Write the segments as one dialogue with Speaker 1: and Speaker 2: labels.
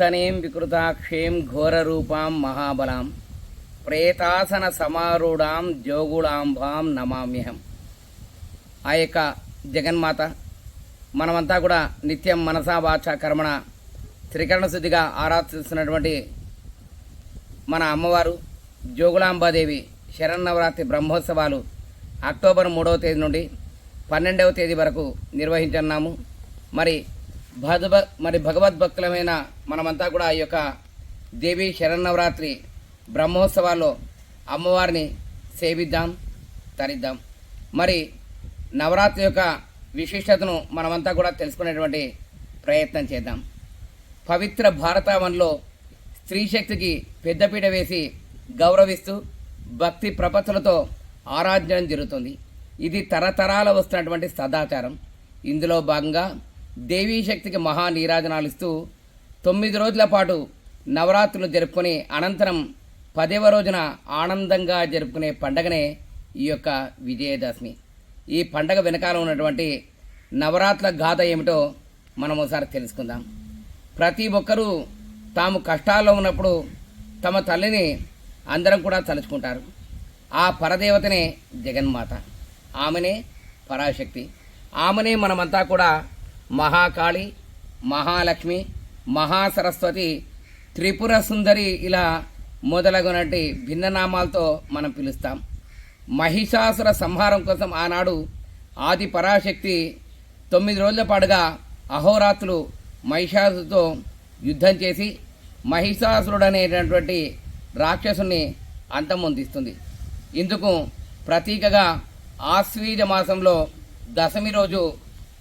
Speaker 1: వాతనేం వికృతాక్షేం ఘోరరూపాం మహాబలాం ప్రేతాసన సమారూఢాం జోగుళాంబాం నమామ్యహం ఆ యొక్క జగన్మాత మనమంతా కూడా నిత్యం మనసా వాచ కర్మణ త్రికరణ శుద్ధిగా ఆరాధిస్తున్నటువంటి మన అమ్మవారు జోగులాంబాదేవి శరన్నవరాత్రి బ్రహ్మోత్సవాలు అక్టోబర్ మూడవ తేదీ నుండి పన్నెండవ తేదీ వరకు నిర్వహించున్నాము మరి భగవ మరి భగవద్భక్తులమైన మనమంతా కూడా ఈ యొక్క దేవి శరన్నవరాత్రి బ్రహ్మోత్సవాల్లో అమ్మవారిని సేవిద్దాం తరిద్దాం. మరి నవరాత్రి యొక్క విశిష్టతను మనమంతా కూడా తెలుసుకునేటువంటి ప్రయత్నం చేద్దాం. పవిత్ర భారతావనంలో స్త్రీ శక్తికి పెద్దపీట వేసి గౌరవిస్తూ భక్తి ప్రపత్తులతో ఆరాధన జరుగుతుంది. ఇది తరతరాల వస్తున్నటువంటి సదాచారం. ఇందులో భాగంగా దేవీ శక్తికి మహా నీరాజనాలు ఇస్తూ తొమ్మిది రోజుల పాటు నవరాత్రులు జరుపుకొని అనంతరం పదవ రోజున ఆనందంగా జరుపుకునే పండగనే ఈ యొక్క విజయదశమి. ఈ పండగ వెనకాల ఉన్నటువంటి నవరాత్రుల గాథ ఏమిటో మనం ఒకసారి తెలుసుకుందాం. ప్రతి ఒక్కరూ తాము కష్టాల్లో ఉన్నప్పుడు తమ తల్లిని అందరం కూడా తలుచుకుంటారు. ఆ పరదేవతనే జగన్మాత. ఆమెనే పరాశక్తి. ఆమెనే మనమంతా కూడా మహాకాళి మహాలక్ష్మి మహాసరస్వతి త్రిపుర సుందరి ఇలా మొదలగునటి భిన్ననామాలతో మనం పిలుస్తాం. మహిషాసుర సంహారం కోసం ఆనాడు ఆది పరాశక్తి తొమ్మిది రోజుల పాటుగా అహోరాత్రులు మహిషాసుతో యుద్ధం చేసి మహిషాసురుడు అనేటటువంటి రాక్షసుని అంతమొందిస్తుంది. ఇందుకు ప్రతీకగా ఆశ్వీజ మాసంలో దశమి రోజు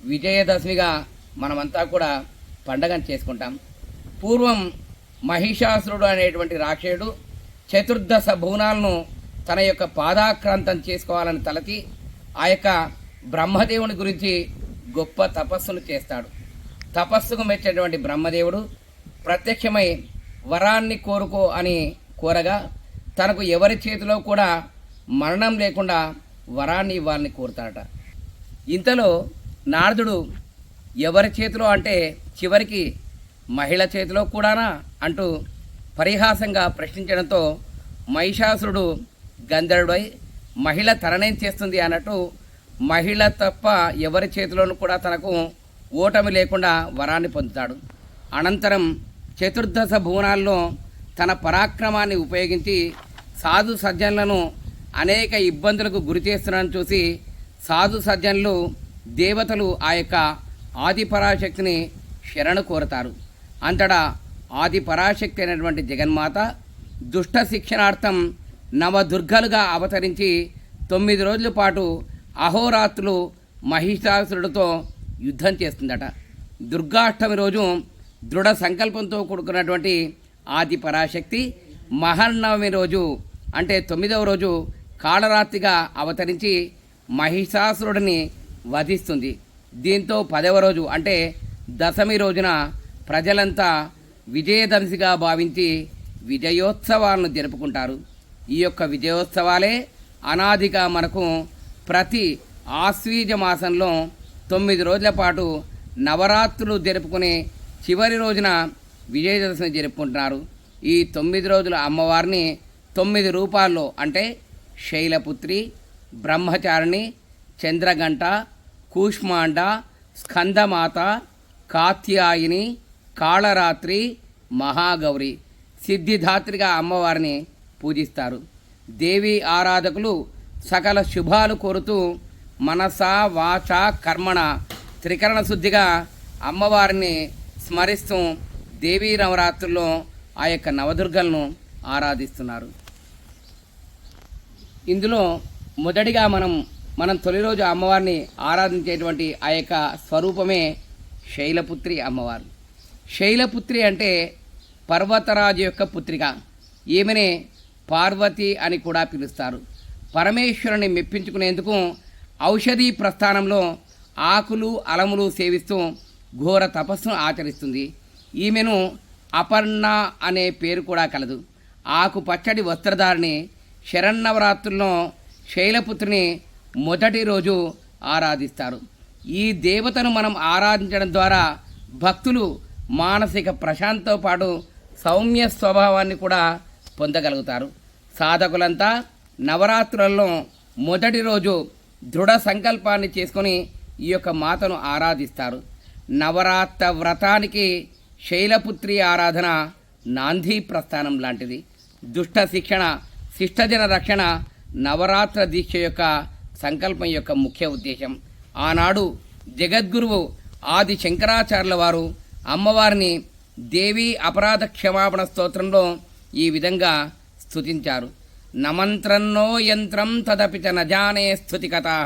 Speaker 1: విజయదశమిగా మనమంతా కూడా పండగను చేసుకుంటాం. పూర్వం మహిషాసురుడు అనేటువంటి రాక్షసుడు చతుర్దశ భువనాలను తన యొక్క పాదాక్రాంతం చేసుకోవాలని తలకి ఆ యొక్క బ్రహ్మదేవుని గురించి గొప్ప తపస్సును చేస్తాడు. తపస్సుకు మెచ్చేటువంటి బ్రహ్మదేవుడు ప్రత్యక్షమై వరాన్ని కోరుకో అని కోరగా తనకు ఎవరి చేతిలో కూడా మరణం లేకుండా వరాన్ని ఇవ్వాలని కోరుతాడట. ఇంతలో నారదుడు ఎవరి చేతిలో అంటే చివరికి మహిళ చేతిలో కూడానా అంటూ పరిహాసంగా ప్రశ్నించడంతో మహిషాసురుడు గంధర్వుడై మహిళ తననేం చేస్తుంది అన్నట్టు మహిళ తప్ప ఎవరి చేతిలోనూ కూడా తనకు ఓటమి లేకుండా వరాన్ని పొందుతాడు. అనంతరం చతుర్దశ భువనాల్లో తన పరాక్రమాన్ని ఉపయోగించి సాధు సజ్జనులను అనేక ఇబ్బందులకు గురి చేస్తున్నాను చూసి సాధు సజ్జనులు దేవతలు ఆ యొక్క ఆది పరాశక్తిని శరణు కోరతారు. అంతటా ఆది పరాశక్తి అయినటువంటి జగన్మాత దుష్ట శిక్షణార్థం నవదుర్గలుగా అవతరించి తొమ్మిది రోజుల పాటు అహోరాత్రులు మహిషాసురుడితో యుద్ధం చేస్తుందట. దుర్గాష్టమి రోజు దృఢ సంకల్పంతో కూడుకున్నటువంటి ఆది పరాశక్తి మహర్నవమి రోజు అంటే తొమ్మిదవ రోజు కాళరాత్రిగా అవతరించి మహిషాసురుడిని వధిస్తుంది. దీంతో పదవ రోజు అంటే దశమి రోజున ప్రజలంతా విజయదశిగా భావించి విజయోత్సవాలను జరుపుకుంటారు. ఈ యొక్క విజయోత్సవాలే అనాదిగా మనకు ప్రతి ఆశ్వీజ మాసంలో తొమ్మిది రోజుల పాటు నవరాత్రులు జరుపుకునే చివరి రోజున విజయదశమి జరుపుకుంటున్నారు. ఈ తొమ్మిది రోజుల అమ్మవారిని తొమ్మిది రూపాల్లో అంటే శైలపుత్రి బ్రహ్మచారిణి చంద్రగంట కూష్మాండ స్కందమాత కాత్యాయిని కాళరాత్రి మహాగౌరి. సిద్ధిధాత్రిగా అమ్మవారిని పూజిస్తారు. దేవి ఆరాధకులు సకల శుభాలు కోరుతూ మనస వాచ కర్మణ త్రికరణ శుద్ధిగా అమ్మవారిని స్మరిస్తూ దేవీ నవరాత్రుల్లో ఆ యొక్క నవదుర్గలను ఆరాధిస్తున్నారు. ఇందులో మొదటిగా మనం మనం తొలి రోజు అమ్మవారిని ఆరాధించేటువంటి ఆ యొక్క స్వరూపమే శైలపుత్రి అమ్మవారు. శైలపుత్రి అంటే పర్వతరాజు యొక్క పుత్రిక. ఈమెనే పార్వతి అని కూడా పిలుస్తారు. పరమేశ్వరుని మెప్పించుకునేందుకు ఔషధీ ప్రస్థానంలో ఆకులు అలములు సేవిస్తూ ఘోర తపస్సును ఆచరిస్తుంది. ఈమెను అపర్ణ అనే పేరు కూడా కలదు. ఆకు పచ్చడి వస్త్రధారిణి శరన్నవరాత్రుల్లో శైలపుత్రిని మొదటి రోజు ఆరాధిస్తారు. ఈ దేవతను మనం ఆరాధించడం ద్వారా భక్తులు మానసిక ప్రశాంతతో పాటు సౌమ్య స్వభావాన్ని కూడా పొందగలుగుతారు. సాధకులంతా నవరాత్రులలో మొదటి రోజు దృఢ సంకల్పాన్ని చేసుకొని ఈ యొక్క మాతను ఆరాధిస్తారు. నవరాత్ర వ్రతానికి శైలపుత్రి ఆరాధన నాంది ప్రస్థానం లాంటిది. దుష్ట శిక్షణ శిష్టజన రక్షణ నవరాత్ర దీక్ష యొక్క సంకల్పం యొక్క ముఖ్య ఉద్దేశం. ఆనాడు జగద్గురువు ఆది శంకరాచార్యుల వారు అమ్మవారిని దేవి అపరాధ క్షమాపణ స్తోత్రంలో ఈ విధంగా స్థుతించారు నమంత్రన్నో యంత్రం తదపి చ నజానే స్థుతికథా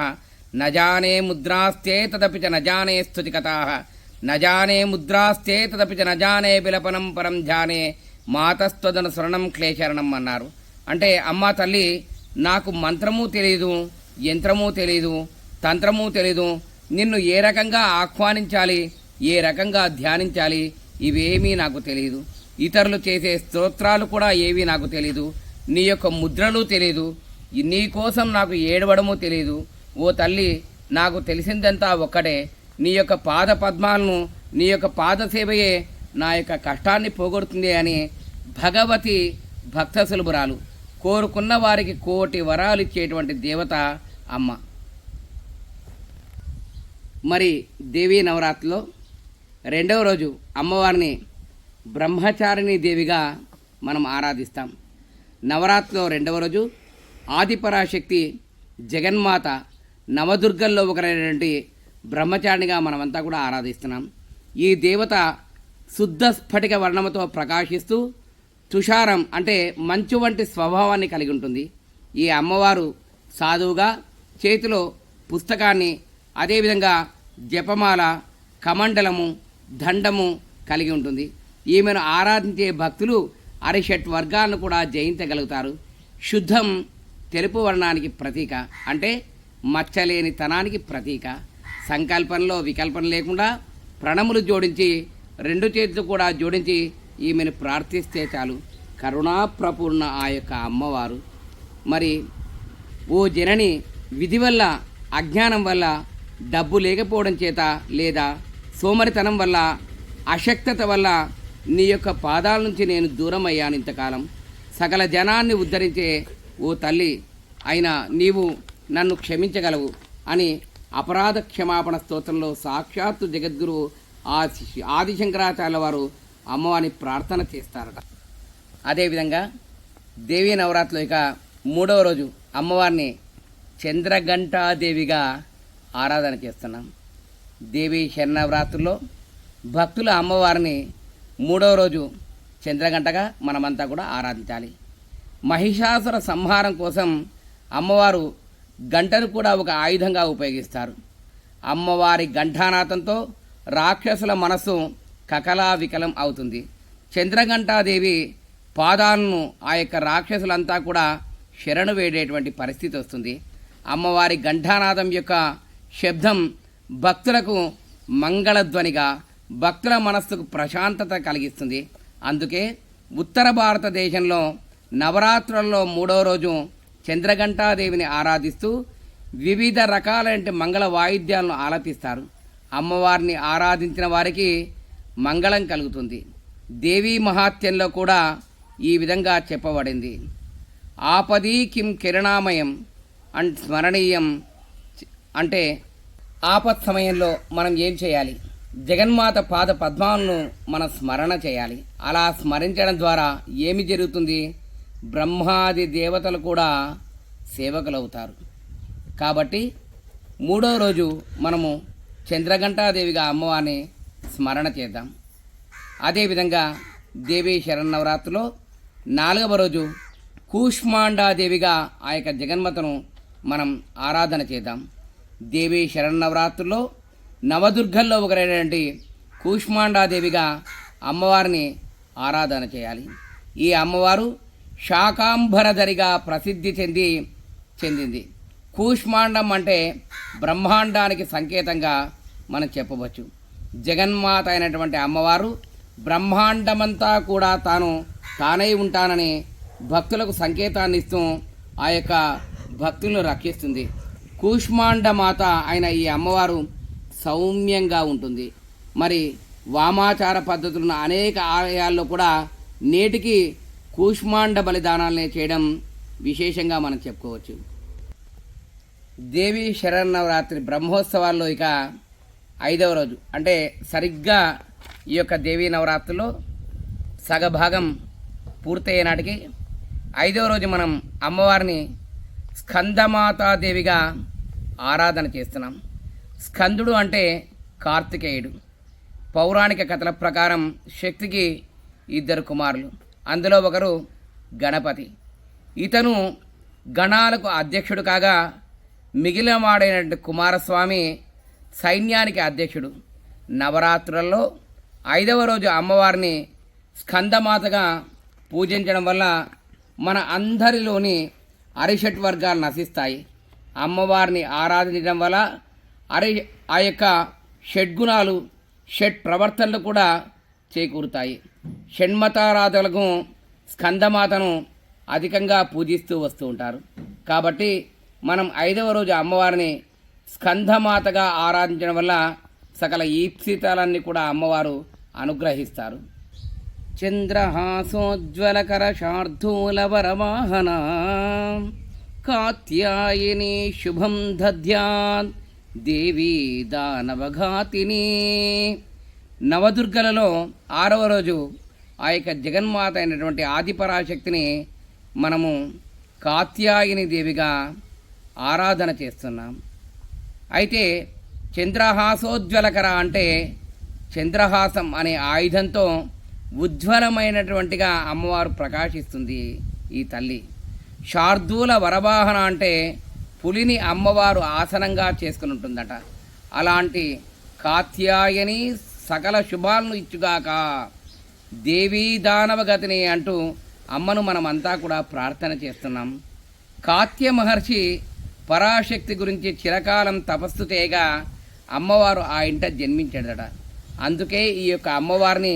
Speaker 1: నజానే ముద్రాస్తే తదపి చ నజానే స్థుతికథా నజానే ముద్రాస్తే తదపి చ నజానే బిలపనం పరం జానే మాతస్త్వదన శరణం క్లేశరణం అన్నారు. అంటే అమ్మ తల్లి నాకు మంత్రము తెలియదు యంత్రము తెలియదు తంత్రము తెలియదు నిన్ను ఏ రకంగా ఆహ్వానించాలి ఏ రకంగా ధ్యానించాలి ఇవేమీ నాకు తెలియదు ఇతరులు చేసే స్తోత్రాలు కూడా ఏవి నాకు తెలియదు నీ యొక్క ముద్రలు తెలియదు నీ కోసం నాకు ఏడవడము తెలియదు ఓ తల్లి నాకు తెలిసిందంతా ఒక్కటే. నీ యొక్క పాద పద్మాలను నీ యొక్క పాద సేవయే నా యొక్క కష్టాన్ని పోగొడుతుంది అని భగవతి భక్త సులభురాలు కోరుకున్న వారికి కోటి వరాలు ఇచ్చేటువంటి దేవత అమ్మ. మరి దేవీ నవరాత్రిలో రెండవ రోజు అమ్మవారిని బ్రహ్మచారిణి దేవిగా మనం ఆరాధిస్తాం. నవరాత్రిలో రెండవ రోజు ఆదిపరాశక్తి జగన్మాత నవదుర్గల్లో ఒకరైనటువంటి బ్రహ్మచారిణిగా మనమంతా కూడా ఆరాధిస్తున్నాం. ఈ దేవత శుద్ధ స్ఫటిక వర్ణముతో ప్రకాశిస్తూ తుషారం అంటే మంచు వంటి స్వభావాన్ని కలిగి ఉంటుంది. ఈ అమ్మవారు సాధువుగా చేతిలో పుస్తకాన్ని అదేవిధంగా జపమాల కమండలము దండము కలిగి ఉంటుంది. ఈమెను ఆరాధించే భక్తులు అరిషట్ వర్గాలను కూడా జయించగలుగుతారు. శుద్ధం తెలుపు వర్ణానికి ప్రతీక అంటే మచ్చలేని తనానికి ప్రతీక. సంకల్పంలో వికల్పన లేకుండా ప్రణములు జోడించి రెండు చేతులు కూడా జోడించి ఈమెను ప్రార్థిస్తే చాలు. కరుణాప్రపూర్ణ ఆ యొక్క అమ్మవారు. మరి ఓ జనని విధి వల్ల అజ్ఞానం వల్ల డబ్బు లేకపోవడం చేత లేదా సోమరితనం వల్ల అశక్తత వల్ల నీ యొక్క పాదాల నుంచి నేను దూరం అయ్యాను ఇంతకాలం. సకల జనాన్ని ఉద్ధరించే ఓ తల్లి అయినా నీవు నన్ను క్షమించగలవు అని అపరాధ క్షమాపణ స్తోత్రంలో సాక్షాత్తు జగద్గురు ఆది ఆదిశంకరాచార్య వారు అమ్మవారిని ప్రార్థన చేస్తారట. అదేవిధంగా దేవీ నవరాత్రులు ఇక మూడవ రోజు అమ్మవారిని చంద్రఘంటాదేవిగా ఆరాధన చేస్తున్నాం. దేవి శరణవరాత్రుల్లో భక్తుల అమ్మవారిని మూడవ రోజు చంద్రగంటగా మనమంతా కూడా ఆరాధించాలి. మహిషాసుర సంహారం కోసం అమ్మవారు గంటను కూడా ఒక ఆయుధంగా ఉపయోగిస్తారు. అమ్మవారి గంఠానాథంతో రాక్షసుల మనస్సు కకలా వికలం అవుతుంది. చంద్రఘంటాదేవి పాదాలను ఆ యొక్క రాక్షసులంతా కూడా శరణు వేడేటువంటి పరిస్థితి వస్తుంది. అమ్మవారి ఘంటానాదం యొక్క శబ్దం భక్తులకు మంగళధ్వనిగా భక్తుల మనస్సుకు ప్రశాంతత కలిగిస్తుంది. అందుకే ఉత్తర భారతదేశంలో నవరాత్రులలో మూడో రోజు చంద్రఘంటాదేవిని ఆరాధిస్తూ వివిధ రకాలైన మంగళ వాయిద్యాలను ఆలపిస్తారు. అమ్మవారిని ఆరాధించిన వారికి మంగళం కలుగుతుంది. దేవీ మహాత్యంలో కూడా ఈ విధంగా చెప్పబడింది. ఆపదీ కిం కిరణామయం అండ్ స్మరణీయం అంటే ఆపత్ సమయంలో మనం ఏం చేయాలి? జగన్మాత పాద పద్మాలను మనం స్మరణ చేయాలి. అలా స్మరించడం ద్వారా ఏమి జరుగుతుంది? బ్రహ్మాది దేవతలు కూడా సేవకులవుతారు. కాబట్టి మూడో రోజు మనము చంద్రఘంటాదేవిగా అమ్మవారిని స్మరణ చేద్దాం. అదేవిధంగా దేవి శరన్నవరాత్రిలో నాలుగవ రోజు కూష్మాండాదేవిగా ఆ యొక్క జగన్మతను మనం ఆరాధన చేద్దాం. దేవి శరణవరాత్రుల్లో నవదుర్గల్లో ఒకరైనటువంటి కూష్మాండాదేవిగా అమ్మవారిని ఆరాధన చేయాలి. ఈ అమ్మవారు శాకాంబరధరిగా ప్రసిద్ధి చెంది చెందింది. కూష్మాండం అంటే బ్రహ్మాండానికి సంకేతంగా మనం చెప్పవచ్చు. జగన్మాత అయినటువంటి అమ్మవారు బ్రహ్మాండమంతా కూడా తాను తానై ఉంటానని భక్తులకు సంకేతాన్ని ఇస్తూ ఆ యొక్క భక్తులను రక్షిస్తుంది కూష్మాండ మాత అయిన ఈ అమ్మవారు సౌమ్యంగా ఉంటుంది. మరి వామాచార పద్ధతులను అనేక ఆలయాల్లో కూడా నేటికి కూష్మాండ బలిదానాలనే చేయడం విశేషంగా మనం చెప్పుకోవచ్చు. దేవి శరన్నవరాత్రి బ్రహ్మోత్సవాల్లో ఇక ఐదవ రోజు. అంటే సరిగ్గా ఈ యొక్క దేవీ నవరాత్రిలో సగభాగం పూర్తయ్యే నాటికి ఐదవ రోజు మనం అమ్మవారిని స్కందమాతాదేవిగా ఆరాధన చేస్తున్నాం. స్కందుడు అంటే కార్తికేయుడు. పౌరాణిక కథల ప్రకారం శక్తికి ఇద్దరు కుమారులు. అందులో ఒకరు గణపతి. ఇతను గణాలకు అధ్యక్షుడు కాగా మిగిలిన కుమారస్వామి సైన్యానికి అధ్యక్షుడు. నవరాత్రులలో ఐదవ రోజు అమ్మవారిని స్కందమాతగా పూజించడం వల్ల మన అందరిలోని అరిషట్ వర్గాలు నశిస్తాయి. అమ్మవారిని ఆరాధించడం వల్ల అరి ఆ యొక్క షడ్గుణాలు షట్ ప్రవర్తనలు కూడా చేకూరుతాయి. షణ్మతారాధులకు స్కందమాతను అధికంగా పూజిస్తూ వస్తూ ఉంటారు. కాబట్టి మనం ఐదవ రోజు అమ్మవారిని స్కందమాతగా ఆరాధించడం వల్ల సకల ఈప్సితాలన్నీ కూడా అమ్మవారు అనుగ్రహిస్తారు. చంద్రహాసోజ్వలకర శార్దూలవరవాహన కాత్యాయని శుభం దధ్యాన్ దేవీ దానవఘాతిని. నవదుర్గలలో ఆరవ రోజు ఆ యొక్క జగన్మాత అయినటువంటి ఆదిపరాశక్తిని మనము కాత్యాయని దేవిగా ఆరాధన చేస్తున్నాం. అయితే చంద్రహాసోజ్వలకర అంటే చంద్రహాసం అనే ఆయుధంతో ఉజ్వలమైనటువంటిగా అమ్మవారు ప్రకాశిస్తుంది ఈ తల్లి. శార్దూల వరవాహన అంటే పులిని అమ్మవారు ఆసనంగా చేసుకుని ఉంటుందట అలాంటి కాత్యాయని సకల శుభాలను ఇచ్చుగాక దేవీ దానవగతిని అంటూ అమ్మను మనమంతా కూడా ప్రార్థన చేస్తున్నాం. కాత్య మహర్షి పరాశక్తి గురించి చిరకాలం తపస్సు చేయగా అమ్మవారు ఆ ఇంట జన్మించాడట. అందుకే ఈ యొక్క అమ్మవారిని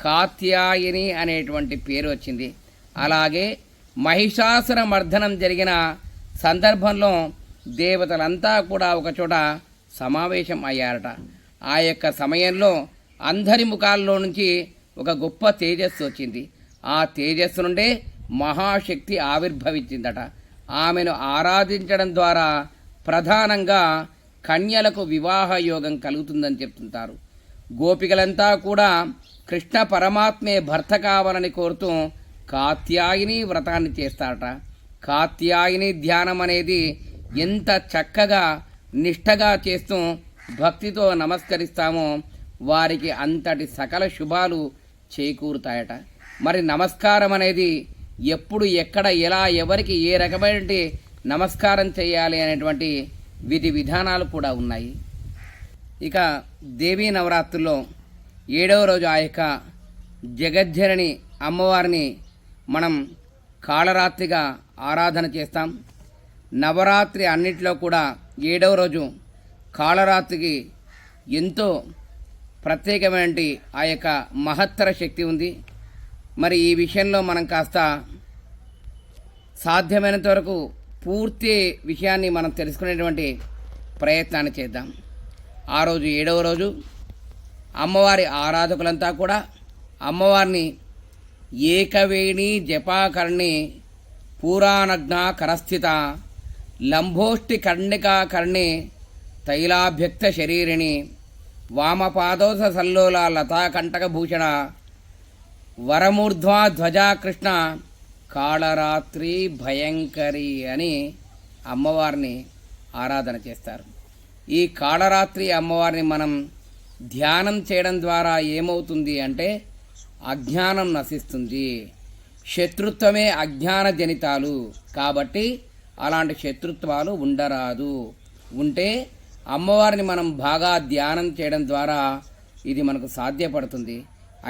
Speaker 1: కాత్యాయని అనేటువంటి పేరు వచ్చింది. అలాగే మహిషాసుర మర్దనం జరిగిన సందర్భంలో దేవతలంతా కూడా ఒకచోట సమావేశం అయ్యారట. ఆ యొక్క సమయంలో అందరి ముఖాల్లో నుంచి ఒక గొప్ప తేజస్సు వచ్చింది. ఆ తేజస్సు నుండే మహాశక్తి ఆవిర్భవించిందట. ఆమెను ఆరాధించడం ద్వారా ప్రధానంగా కన్యలకు వివాహ యోగం కలుగుతుందని చెప్తుంటారు. గోపికలంతా కూడా కృష్ణ పరమాత్మే భర్త కావాలని కోరుతూ కాత్యాయిని వ్రతాన్ని చేస్తారట. కాత్యాయిని ధ్యానం అనేది ఎంత చక్కగా నిష్ఠగా చేస్తూ భక్తితో నమస్కరిస్తామో వారికి అంతటి సకల శుభాలు చేకూరుతాయట. మరి నమస్కారం అనేది ఎప్పుడు ఎక్కడ ఎలా ఎవరికి ఏ రకమైన నమస్కారం చేయాలి అనేటువంటి విధి విధానాలు కూడా ఉన్నాయి. ఇక దేవీ నవరాత్రుల్లో ఏడవ రోజు ఆ యొక్క జగజ్జనని అమ్మవారిని మనం కాళరాత్రిగా ఆరాధన చేస్తాం. నవరాత్రి అన్నిటిలో కూడా ఏడవ రోజు కాళరాత్రికి ఎంతో ప్రత్యేకమైన ఆ యొక్క మహత్తర శక్తి ఉంది. మరి ఈ విషయంలో మనం కాస్త సాధ్యమైనంత వరకు పూర్తి విషయాన్ని మనం తెలుసుకునేటువంటి ప్రయత్నాన్ని చేద్దాం. ఆ రోజు ఏడవ రోజు అమ్మవారి ఆరాధకులంతా కూడా అమ్మవారిని ఏకవేణి జపాకర్ణి పూరానగ్న కరస్థిత లంభోష్టి కర్ణికాకర్ణి తైలాభ్యక్త శరీరిణి వామపాదోస సల్లోల లతాకంటకభూషణ వరమూర్ధ్వా ధ్వజాకృష్ణ కాళరాత్రి భయంకరి అని అమ్మవారిని ఆరాధన చేస్తారు. ఈ కాళరాత్రి అమ్మవారిని మనం ధ్యానం చేయడం ద్వారా ఏమవుతుంది అంటే అజ్ఞానం నశిస్తుంది. శత్రుత్వమే అజ్ఞాన జనితాలు కాబట్టి అలాంటి శత్రుత్వాలు ఉండరాదు. ఉంటే అమ్మవారిని మనం బాగా ధ్యానం చేయడం ద్వారా ఇది మనకు సాధ్యపడుతుంది.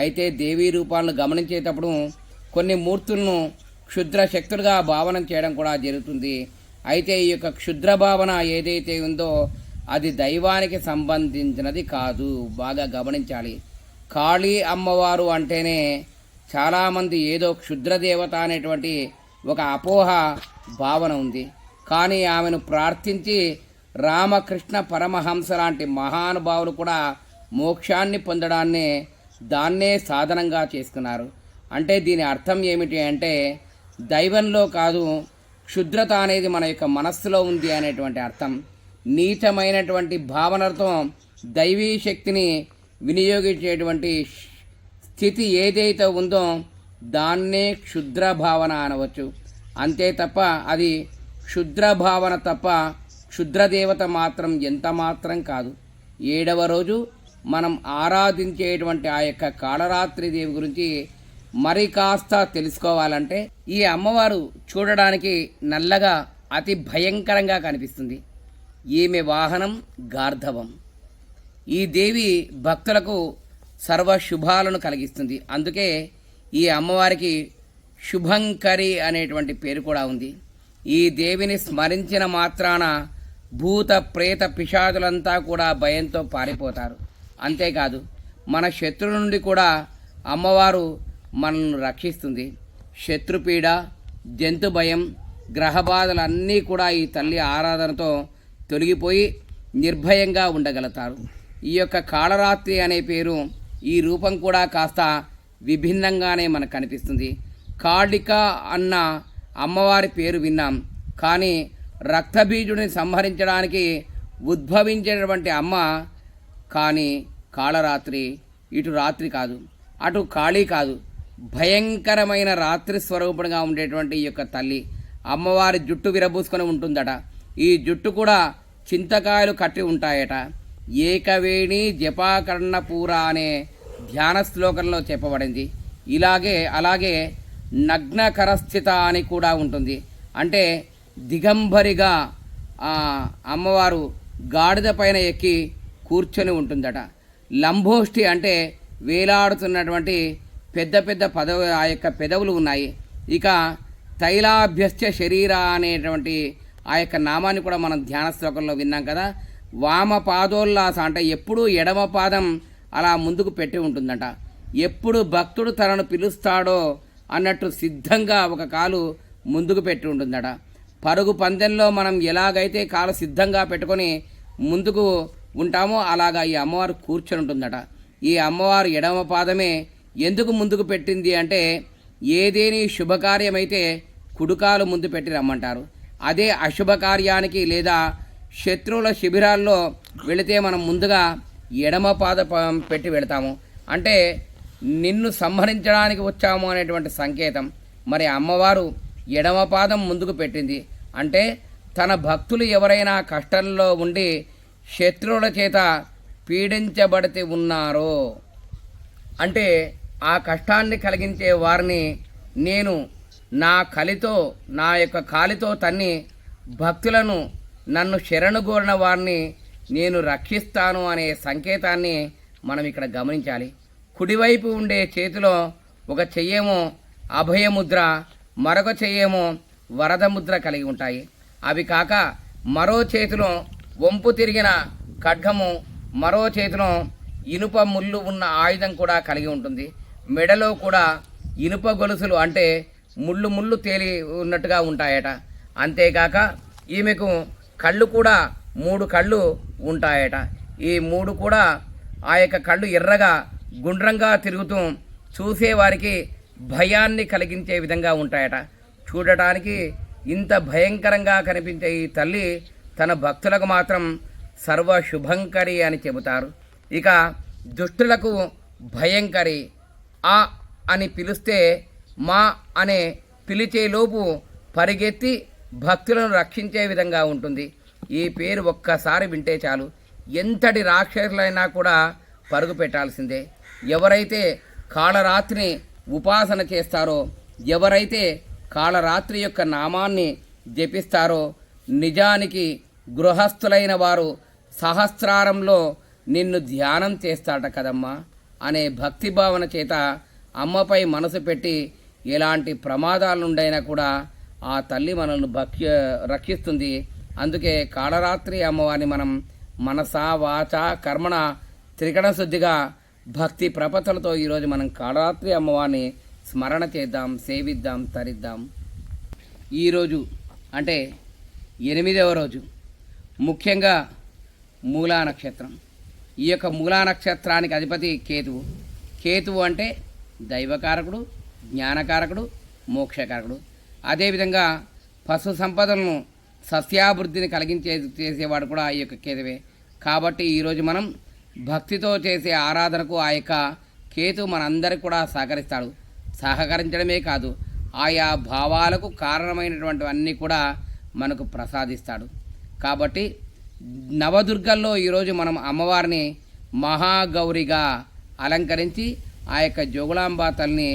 Speaker 1: అయితే దేవీ రూపాలను గమనించేటప్పుడు కొన్ని మూర్తులను క్షుద్ర శక్తులుగా భావన చేయడం కూడా జరుగుతుంది. అయితే ఈ యొక్క క్షుద్ర భావన ఏదైతే ఉందో అది దైవానికి సంబంధించినది కాదు. బాగా గమనించాలి. కాళీ అమ్మవారు అంటేనే చాలామంది ఏదో క్షుద్ర దేవత అనేటువంటి ఒక అపోహ భావన ఉంది. కానీ ఆమెను ప్రార్థించి రామకృష్ణ పరమహంస లాంటి మహానుభావులు కూడా మోక్షాన్ని పొందడాన్నే దాన్నే సాధనంగా చేసుకున్నారు. అంటే దీని అర్థం ఏమిటి అంటే దైవంలో కాదు క్షుద్రత అనేది మన యొక్క మనస్సులో ఉంది అనేటువంటి అర్థం. నీచమైనటువంటి భావనతో దైవీ శక్తిని వినియోగించేటువంటి స్థితి ఏదైతే ఉందో దాన్నే క్షుద్ర భావన అనవచ్చు. అంతే తప్ప అది క్షుద్ర భావన తప్ప క్షుద్ర దేవత మాత్రం ఎంత మాత్రం కాదు. ఏడవ రోజు మనం ఆరాధించేటువంటి ఆ యొక్క కాళరాత్రి దేవి గురించి మరి కాస్త తెలుసుకోవాలంటే ఈ అమ్మవారు చూడడానికి నల్లగా అతి భయంకరంగా కనిపిస్తుంది. ఈమె వాహనం? గార్ధవం. ఈ దేవి భక్తులకు సర్వ శుభాలను కలిగిస్తుంది. అందుకే ఈ అమ్మవారికి శుభంకరి అనేటువంటి పేరు కూడా ఉంది. ఈ దేవిని స్మరించిన మాత్రాన భూత ప్రేత పిశాదులంతా కూడా భయంతో పారిపోతారు. అంతేకాదు మన శత్రువుల నుండి కూడా అమ్మవారు మనల్ని రక్షిస్తుంది. శత్రుపీడ జంతు భయం గ్రహబాధలన్నీ కూడా ఈ తల్లి ఆరాధనతో తొలగిపోయి నిర్భయంగా ఉండగలుగుతారు. ఈ యొక్క కాళరాత్రి అనే పేరు ఈ రూపం కూడా కాస్త విభిన్నంగానే మనకు కనిపిస్తుంది కాళిక అన్న అమ్మవారి పేరు విన్నాం. కానీ రక్తబీజుడిని సంహరించడానికి ఉద్భవించినటువంటి అమ్మ కానీ కాళరాత్రి ఇటు రాత్రి కాదు అటు ఖాళీ కాదు. భయంకరమైన రాత్రి స్వరూపంగా ఉండేటువంటి ఈ యొక్క తల్లి అమ్మవారి జుట్టు విరబూసుకొని ఉంటుందట. ఈ జుట్టు కూడా చింతకాయలు కట్టి ఉంటాయట. ఏకవేణి జపాకర్ణపూర అనే ధ్యాన శ్లోకంలో చెప్పబడింది. ఇలాగే అలాగే నగ్నకరస్థిత అని కూడా ఉంటుంది. అంటే దిగంబరిగా అమ్మవారు గాడిద పైన ఎక్కి కూర్చొని ఉంటుందట. లంబోష్టి అంటే వేలాడుతున్నటువంటి పెద్ద పెద్ద పదవి ఆ యొక్క పెదవులు ఉన్నాయి. ఇక తైలాభ్యస్య శరీర అనేటువంటి ఆ యొక్క నామాన్ని కూడా మనం ధ్యాన శ్లోకంలో విన్నాం కదా. వామ పాదోల్లాస అంటే ఎప్పుడు ఎడమ పాదం అలా ముందుకు పెట్టి ఉంటుందట. ఎప్పుడు భక్తుడు తనను పిలుస్తాడో అన్నట్టు సిద్ధంగా ఒక కాలు ముందుకు పెట్టి ఉంటుందట. పరుగు పందెంలో మనం ఎలాగైతే కాలు సిద్ధంగా పెట్టుకొని ముందుకు ఉంటామో అలాగా ఈ అమ్మవారు కూర్చొని ఉంటుందట. ఈ అమ్మవారు ఎడమ పాదమే ఎందుకు ముందుకు పెట్టింది అంటే ఏదేని శుభకార్యమైతే కుడుకాలు ముందు పెట్టి రమ్మంటారు. అదే అశుభకార్యానికి లేదా శత్రువుల శిబిరాల్లో వెళితే మనం ముందుగా ఎడమ పాద పెట్టి వెళతాము. అంటే నిన్ను సంహరించడానికి వచ్చాము అనేటువంటి సంకేతం. మరి అమ్మవారు ఎడమ పాదం ముందుకు పెట్టింది. అంటే తన భక్తులు ఎవరైనా కష్టంలో ఉండి శత్రువుల చేత పీడించబడితే ఉన్నారో. అంటే ఆ కష్టాన్ని కలిగించే వారిని నేను నా కలితో నా యొక్క కాలితో తన్ని భక్తులను నన్ను శరణుగోరిన వారిని నేను రక్షిస్తాను అనే సంకేతాన్ని మనం ఇక్కడ గమనించాలి. కుడివైపు ఉండే చేతిలో ఒక చెయ్యేమో అభయముద్ర మరొక చెయ్యేమో వరద ముద్ర కలిగి ఉంటాయి. అవి కాక మరో చేతిలో వంపు తిరిగిన ఖడ్గము మరో చేతిలో ఇనుప ముళ్ళు ఉన్న ఆయుధం కూడా కలిగి ఉంటుంది. మెడలో కూడా ఇనుప గొలుసులు అంటే ముళ్ళు ముళ్ళు తేలి ఉన్నట్టుగా ఉంటాయట. అంతేకాక ఈమెకు కళ్ళు కూడా మూడు కళ్ళు ఉంటాయట. ఈ మూడు కూడా ఆ యొక్క కళ్ళు ఎర్రగా గుండ్రంగా తిరుగుతూ చూసేవారికి భయాన్ని కలిగించే విధంగా ఉంటాయట. చూడటానికి ఇంత భయంకరంగా కనిపించే ఈ తల్లి తన భక్తులకు మాత్రం సర్వ శుభంకరి అని చెబుతారు. ఇక దుష్టులకు భయంకరి. ఆ అని పిలిస్తే మా అనే పిలిచేలోపు పరిగెత్తి భక్తులను రక్షించే విధంగా ఉంటుంది. ఈ పేరు ఒక్కసారి వింటే చాలు. ఎంతటి రాక్షసులైనా కూడా పరుగు పెట్టాల్సిందే. ఎవరైతే కాళరాత్రిని ఉపాసన చేస్తారో ఎవరైతే కాళరాత్రి యొక్క నామాన్ని జపిస్తారో నిజానికి గృహస్థులైన వారు సహస్రారంలో నిన్ను ధ్యానం చేస్తాట కదమ్మా అనే భక్తి భావన చేత అమ్మపై మనసు పెట్టి ఎలాంటి ప్రమాదాల నుండైనా కూడా ఆ తల్లి మనల్ని భక్తి రక్షిస్తుంది. అందుకే కాళరాత్రి అమ్మవారిని మనం మనసా వాచ కర్మణ త్రికణ శుద్ధిగా భక్తి ప్రపతలతో ఈరోజు మనం కాళరాత్రి అమ్మవారిని స్మరణ చేద్దాం సేవిద్దాం తరిద్దాం. ఈరోజు అంటే ఎనిమిదవ రోజు. ముఖ్యంగా మూలా నక్షత్రం. ఈ యొక్క మూలా నక్షత్రానికి అధిపతి కేతువు. కేతువు అంటే దైవకారకుడు జ్ఞానకారకుడు మోక్షకారకుడు. అదేవిధంగా పశు సంపదలను సస్యాభివృద్ధిని కలిగించే చేసేవాడు కూడా ఈ యొక్క కేతువే. కాబట్టి ఈరోజు మనం భక్తితో చేసే ఆరాధనకు ఆ యొక్క కేతు మనందరికి కూడా సహకరిస్తాడు. సహకరించడమే కాదు ఆయా భావాలకు కారణమైనటువంటివన్నీ కూడా మనకు ప్రసాదిస్తాడు. కాబట్టి నవదుర్గల్లో ఈరోజు మనం అమ్మవారిని మహాగౌరిగా అలంకరించి ఆ యొక్క జోగులాంబ తల్లిని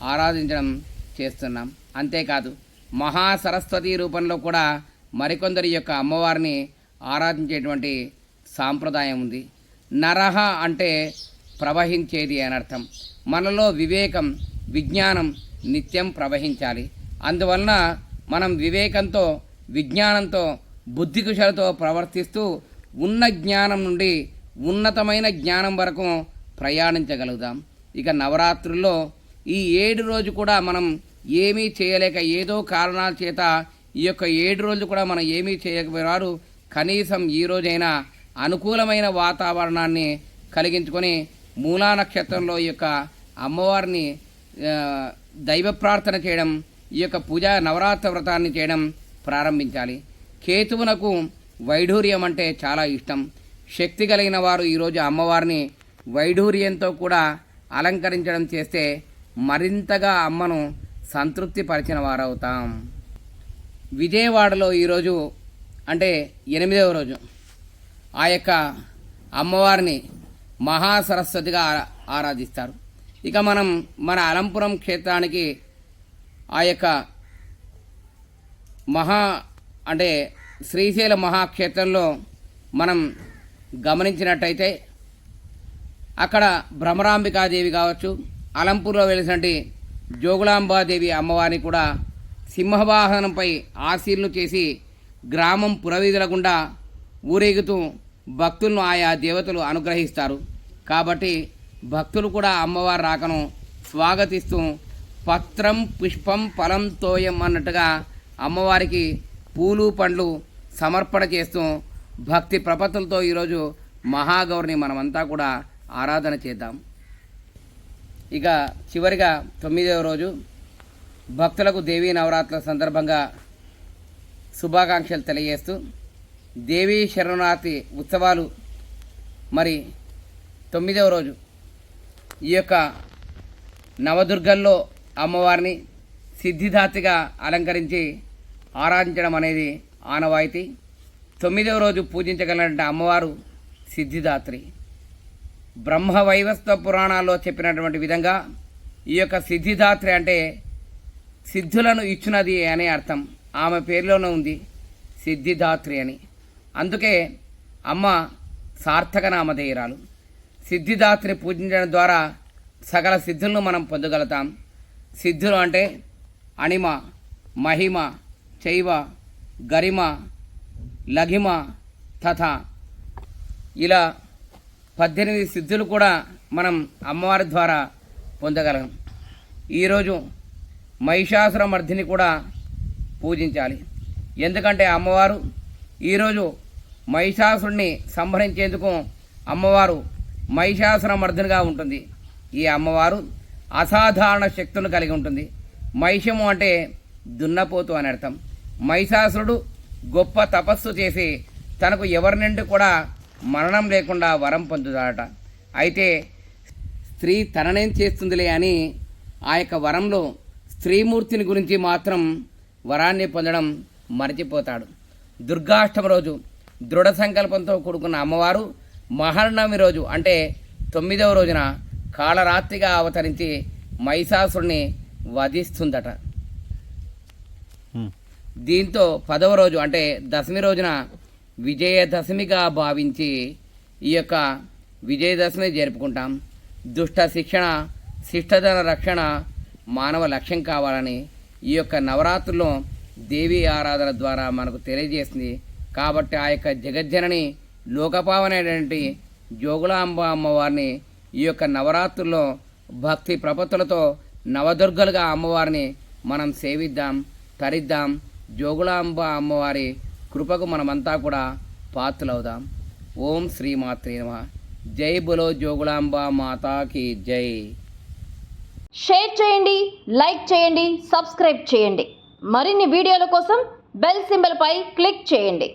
Speaker 1: ఆరాధించడం చేస్తున్నాం. అంతేకాదు మహాసరస్వతి రూపంలో కూడా మరికొందరి యొక్క అమ్మవారిని ఆరాధించేటువంటి సాంప్రదాయం ఉంది. నరహ అంటే ప్రవహించేది అని అర్థం. మనలో వివేకం విజ్ఞానం నిత్యం ప్రవహించాలి. అందువలన మనం వివేకంతో విజ్ఞానంతో బుద్ధికుశలతో ప్రవర్తిస్తూ ఉన్న జ్ఞానం నుండి ఉన్నతమైన జ్ఞానం వరకు ప్రయాణించగలుగుతాం. ఇక నవరాత్రుల్లో ఈ ఏడు రోజు కూడా మనం ఏమీ చేయలేక ఏదో కారణాల చేత ఈ యొక్క ఏడు రోజులు కూడా మనం ఏమీ చేయకపోయినారు. కనీసం ఈ రోజైనా అనుకూలమైన వాతావరణాన్ని కలిగించుకొని మూలా నక్షత్రంలో ఈ యొక్క అమ్మవారిని దైవ ప్రార్థన చేయడం ఈ యొక్క పూజా నవరాత్ర వ్రతాన్ని చేయడం ప్రారంభించాలి. కేతువునకు వైఢూర్యం అంటే చాలా ఇష్టం. శక్తి కలిగిన వారు ఈరోజు అమ్మవారిని వైఢూర్యంతో కూడా అలంకరించడం చేస్తే మరింతగా అమ్మను సంతృప్తి పరిచిన వారవుతాం. విజయవాడలో ఈరోజు అంటే ఎనిమిదవ రోజు. ఆ యొక్క అమ్మవారిని మహాసరస్వతిగా ఆరాధిస్తారు. ఇక మనం మన అలంపురం క్షేత్రానికి ఆ యొక్క మహా అంటే శ్రీశైల మహాక్షేత్రంలో మనం గమనించినట్టయితే అక్కడ భ్రమరాంబికాదేవి కావచ్చు అలంపూర్లో వెలిసినటువంటి జోగులాంబాదేవి అమ్మవారిని కూడా సింహవాహనంపై ఆశీర్లు చేసి గ్రామం పురవీధుల గుండా ఊరేగుతూ భక్తులను ఆయా దేవతలు అనుగ్రహిస్తారు. కాబట్టి భక్తులు కూడా అమ్మవారి రాకను స్వాగతిస్తూ పత్రం పుష్పం ఫలం తోయం అన్నట్టుగా అమ్మవారికి పూలు పండ్లు సమర్పణ చేస్తూ భక్తి ప్రపత్తులతో ఈరోజు మహాగౌరిని మనమంతా కూడా ఆరాధన చేద్దాం. ఇక చివరిగా తొమ్మిదవ రోజు భక్తులకు దేవీ నవరాత్రుల సందర్భంగా శుభాకాంక్షలు తెలియజేస్తూ దేవీ శరణరాత్రి ఉత్సవాలు మరి తొమ్మిదవ రోజు ఈ యొక్క నవదుర్గల్లో అమ్మవారిని సిద్ధిదాతిగా అలంకరించి ఆరాధించడం అనేది ఆనవాయితీ. తొమ్మిదవ రోజు పూజించగలిగిన అమ్మవారు సిద్ధిదాత్రి. బ్రహ్మ వైవస్వ పురాణాల్లో చెప్పినటువంటి విధంగా ఈ యొక్క సిద్ధిదాత్రి అంటే సిద్ధులను ఇచ్చినది అనే అర్థం. ఆమె పేరులోనే ఉంది సిద్ధిదాత్రి అని. అందుకే అమ్మ సార్థక నామధేయురాలు సిద్ధిదాత్రి పూజించడం ద్వారా సకల సిద్ధులను మనం పొందగలుగుతాం. సిద్ధులు అంటే అణిమ మహిమ చైవ గరిమ లఘిమ తథ. ఇలా పద్దెనిమిది సిద్ధులు కూడా మనం అమ్మవారి ద్వారా పొందగలం. ఈరోజు మహిషాసురమర్ధిని కూడా పూజించాలి. ఎందుకంటే అమ్మవారు ఈరోజు మహిషాసురుణ్ణి సంహరించేందుకు అమ్మవారు మహిషాసురమర్ధినిగా ఉంటుంది. ఈ అమ్మవారు అసాధారణ శక్తులను కలిగి ఉంటుంది. మహిషము అంటే దున్నపోతు అని అర్థం. మహిషాసురుడు గొప్ప తపస్సు చేసి తనకు ఎవరి నుండి కూడా మరణం లేకుండా వరం పొందుతాడట. అయితే స్త్రీ తననేం చేస్తుందిలే అని ఆ యొక్క వరంలో స్త్రీమూర్తిని గురించి మాత్రం వరాన్ని పొందడం మరచిపోతాడు. దుర్గాష్టమి రోజు దృఢ సంకల్పంతో కూడుకున్న అమ్మవారు మహర్నవమి రోజు అంటే తొమ్మిదవ రోజున కాళరాత్రిగా అవతరించి మహిషాసురుని వధిస్తుందట. దీంతో పదవ రోజు అంటే దశమి రోజున విజయదశమిగా భావించి ఈ యొక్క విజయదశమి జరుపుకుంటాం. దుష్ట శిక్షణ శిష్టధన రక్షణ మానవ లక్ష్యం కావాలని ఈ యొక్క నవరాత్రుల్లో దేవీ ఆరాధన ద్వారా మనకు తెలియజేసింది. కాబట్టి ఆ యొక్క జగజ్జనని లోకపావనైనటువంటి జోగులాంబ అమ్మవారిని ఈ యొక్క నవరాత్రుల్లో భక్తి ప్రపత్తులతో నవదుర్గలుగా అమ్మవారిని మనం సేవిద్దాం తరిద్దాం. జోగులాంబ అమ్మవారి కృపకు మనమంతా కూడా పాత్రలవుదాం. ఓం శ్రీమాత్రే నమ. జై బులో జోగులాంబ మాతాకి జై.
Speaker 2: షేర్ చేయండి లైక్ చేయండి సబ్స్క్రైబ్ చేయండి. మరిన్ని వీడియోల కోసం బెల్ సింబల్పై క్లిక్ చేయండి.